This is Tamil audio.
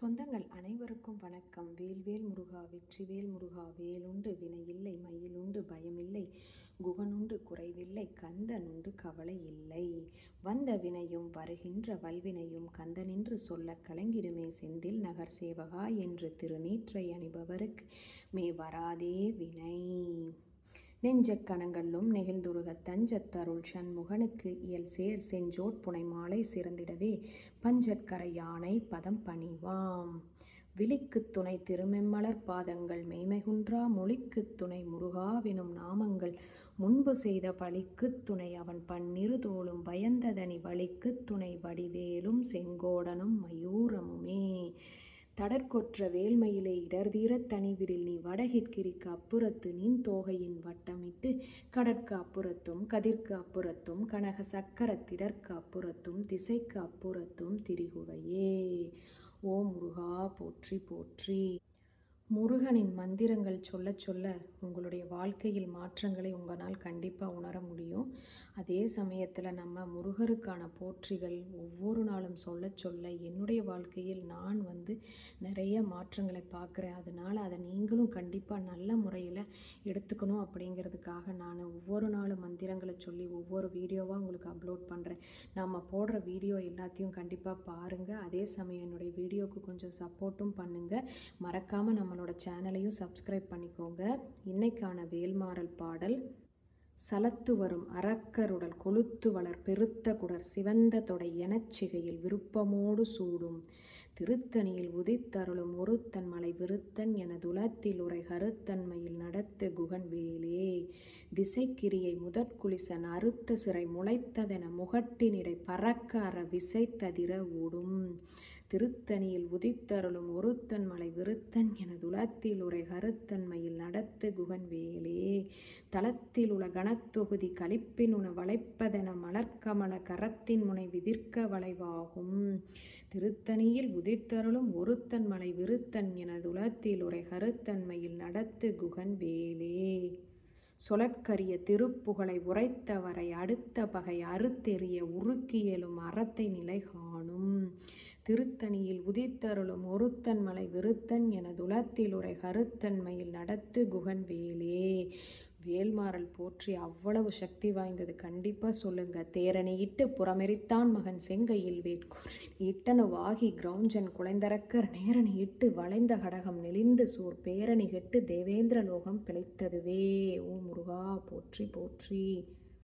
சொந்தங்கள் அனைவருக்கும் வணக்கம். வேல்வேல் முருகா வெற்றிவேல் முருகா வேலுண்டு வினையில்லை மயிலுண்டு பயமில்லை குகனுண்டு குறைவில்லை கந்தனுண்டு கவலை இல்லை. வந்த வினையும் வருகின்ற வல்வினையும் கந்தனின்று சொல்ல கலங்கிடுமே செந்தில் நகர் சேவகா என்று திருநீற்றை அணிபவருக்கு. மே வராதே வினை. நெஞ்சக் கணங்களும் நெகிழ்ந்துருக தஞ்சத்தருள் சண்முகனுக்கு இயல் சேர் செஞ்சோட் புனை மாலை சிறந்திடவே பஞ்சற்கரை யானை பதம் பணிவாம். விழிக்குத் துணை திருமெம்மலர் பாதங்கள் மெய்மைகுன்றா மொழிக்குத் துணை முருகாவினும் நாமங்கள் முன்பு செய்த பழிக்கு துணை அவன் பன்னிரு தோளும் பயந்ததனி வழிக்குத் துணை வடிவேலும் செங்கோடனும் மயூரமுமே. தடற்கொற்ற வேல்மையிலே இடர்தீரத் தனிவிடில் நீ வடகிற்கிரிக்கு அப்புறத்து நின் தோகையின் வட்டமிட்டு கடற்கு அப்புறத்தும் கதிர்க்கு அப்புறத்தும் கனக சக்கரத்திடற்கு அப்புறத்தும் திசைக்கு அப்புறத்தும் திரிகுவையே. ஓ முருகா போற்றி போற்றி. முருகனின் மந்திரங்கள் சொல்ல சொல்ல உங்களுடைய வாழ்க்கையில் மாற்றங்களை உங்களால் கண்டிப்பாக உணர முடியும். அதே சமயத்தில் நம்ம முருகருக்கான போற்றிகள் ஒவ்வொரு நாளும் சொல்ல சொல்ல என்னுடைய வாழ்க்கையில் நான் வந்து நிறைய மாற்றங்களை பார்க்குறேன். அதனால் அதை நீங்களும் கண்டிப்பாக நல்ல முறையில் எடுத்துக்கணும் அப்படிங்கிறதுக்காக நான் ஒவ்வொரு நாளும் மந்திரங்களை சொல்லி ஒவ்வொரு வீடியோவாக உங்களுக்கு அப்லோட் பண்ணுறேன் நம்ம போடுற வீடியோ எல்லாத்தையும் கண்டிப்பாக பாருங்கள் அதே சமயம் என்னுடைய வீடியோவுக்கு கொஞ்சம் சப்போர்ட்டும் பண்ணுங்கள் மறக்காமல் நம்ம நம்மளோட சேனலையும் சப்ஸ்கிரைப் பண்ணிக்கோங்க. இன்னைக்கான வேல்மாறல் பாடல் சலத்து வரும் அரக்கருடல் கொளுத்து வளர் பெருத்த குடர் சிவந்த தொடை எனச்சிகையில் விருப்பமோடு சூடும். திருத்தணியில் உதித்தருளும் ஒருத்தன் மலை விருத்தன் என துலத்தில் உரை கருத்தன்மையில் நடத்து குகன் வேலே. திசைக்கிரியை முதற்குலிசன் அறுத்த சிறை முளைத்ததென முகட்டினிடை பறக்க அற விசைத்ததிர ஓடும். திருத்தணியில் உதித்தருளும் ஒருத்தன் மலை விருத்தன் என துலத்தில் உரை கருத்தன்மையில் நடத்து குகன் வேலே. தளத்தில் உல கணத்தொகுதி கழிப்பின் உண வளைப்பதென மலர்க்கமல கரத்தின் முனை விதிர்க்க வளைவாகும். திருத்தணியில் உதித்தருளும் ஒருத்தன் மலை விருத்தன் என துலத்தில் உரை கருத்தன்மையில் நடத்து குகன் வேலே. சொலற்கரிய திருப்புகழை உரைத்தவரை அடுத்த பகை அறுத்தெறிய உருக்கியலும் அறத்தை நிலை காணும் திருத்தணியில் உதித்தருளும் ஒருத்தன் மலை விருத்தன் என துலத்தில் உரை கருத்தன்மையில் நடத்து குகன் வேலே வேல்மாறல் போற்றி அவ்வளவு சக்தி வாய்ந்தது கண்டிப்பாக சொல்லுங்க. தேரனை இட்டு புறமெரித்தான் மகன் செங்கையில் வேட்கூரன் இட்டனு வாகி கிரௌஞ்சன் குலைந்தரக்கர் நேரனை இட்டு வளைந்த கடகம் நெளிந்து சூர் பேரணி கெட்டு தேவேந்திர லோகம் பிழைத்ததுவே. ஓ முருகா போற்றி போற்றி.